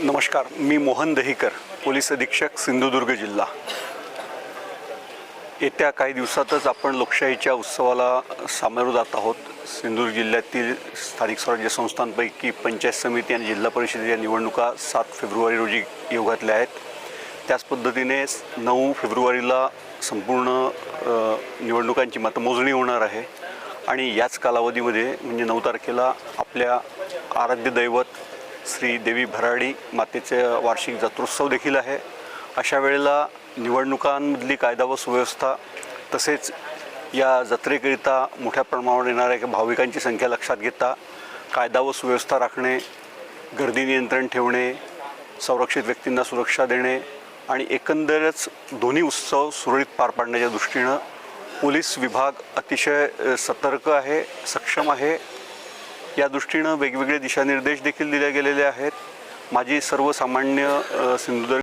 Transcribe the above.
नमस्कार मी मोहन दहीकर पोलीस अधीक्षक सिंधुदुर्ग जिल्हा. येत्या काही दिवसातच आपण लोकशाहीच्या उत्सवाला सामोरं जात आहोत. सिंधुदुर्ग जिल्ह्यातील स्थानिक स्वराज्य संस्थांपैकी पंचायत समिती आणि जिल्हा परिषदेच्या निवडणुका सात फेब्रुवारी रोजी येऊ घातल्या आहेत. त्याच पद्धतीने नऊ फेब्रुवारीला संपूर्ण निवडणुकांची मतमोजणी होणार आहे. आणि याच कालावधीमध्ये म्हणजे नऊ तारखेला आपल्या आराध्य दैवत श्री देवी भराडी मातेचे वार्षिक जत्रोत्सव देखील आहे. अशा वेळेला निवडणुकांमधली कायदा व सुव्यवस्था तसेच या जत्रेकरिता मोठ्या प्रमाणावर येणाऱ्या भाविकांची संख्या लक्षात घेता कायदा व सुव्यवस्था राखणे गर्दी नियंत्रण ठेवणे संरक्षित व्यक्तींना सुरक्षा देणे आणि एकंदरच दोन्ही उत्सव सुरळीत पार पाडण्याच्या दृष्टीनं पोलीस विभाग अतिशय सतर्क आहे सक्षम आहे. या दृष्टीनं वेगवेगळे दिशानिर्देश देखील दिले गेलेले आहेत. माझी सर्वसामान्य सिंधुदुर्ग